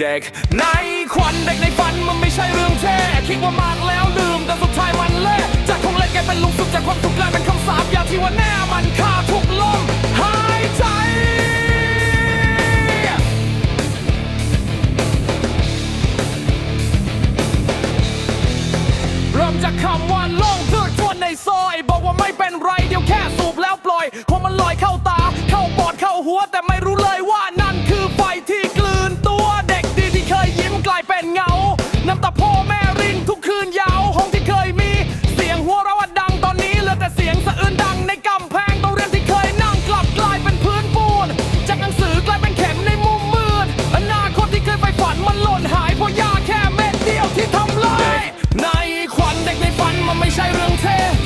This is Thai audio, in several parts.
เด็กในควันเด็กในฝันมันไม่ใช่เรื่องแท้คิดว่ามากแล้วลืมแต่สุดท้ายมันเละจากของเล่นกลายเป็นลุงสุดจากความสุกข์กลายเป็นคำสาปอย่าที่ว่าแน่มันฆ่าทุกลมหายใจเริ่มจากคำว่าโล่งเพื่อทวนในซอย บอกว่าไม่เป็นไรเดี๋ยวแค่สูบแล้วปล่อยเพราะมันลอยเข้าตา เข้าปอดเข้าหัวแต่ไม่รู้เลยว่า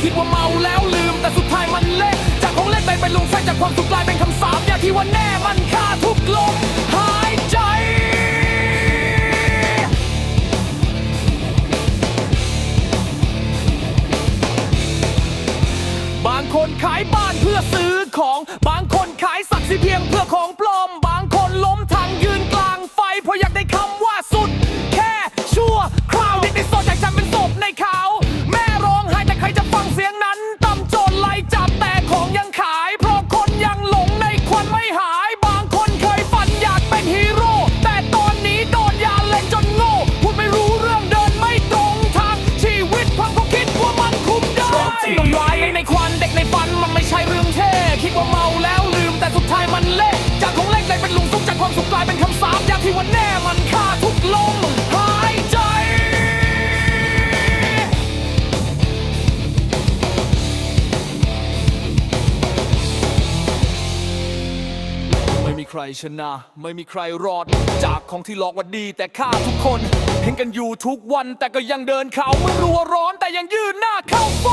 คิดว่าเมาแล้วลืม แต่สุดท้ายมันเละจากของเล่นไปเป็นลุงแฟจากความสุขกลายเป็นคำสาปอย่าที่ว่าแน่มันฆ่าทุกลมหายใจบางคนขายบ้านเพื่อซื้อของบาง จากของเล็กกลยเป็นลุงสุกจากความสุขกลายเป็นคำสาปยาที่ว่าแน่มันฆ่าทุกลมหายใจไม่มีใครชนะ ไม่มีใครรอด จากของที่หลอกว่าดีแต่ฆ่าทุกคน เห็นกันอยู่ทุกวันแต่ก็ยังเดินเขาไม่รู้ว่าร้อนแต่ยังยืนหน้าเข้าไฟ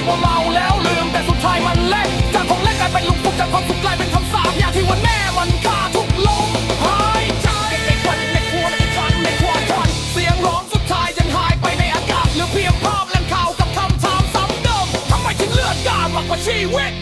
คิดว่าเมาแล้วลืมแต่สุดท้ายมันเละจากของเล็กกลายเป็นลุงฟุกจากความสุขกลายเป็นคำสาปอย่างที่วันแม่มันกาทุกลมหายใจในควันในครัวในฝันในความฝันเสียงร้องสุดท้ายยังหายไปในอากาศเหลือเพียงภาพและข่าวกับคำถามซ้ำเดิมทำไมถึงเลือดกล้ามากกว่าชีวิต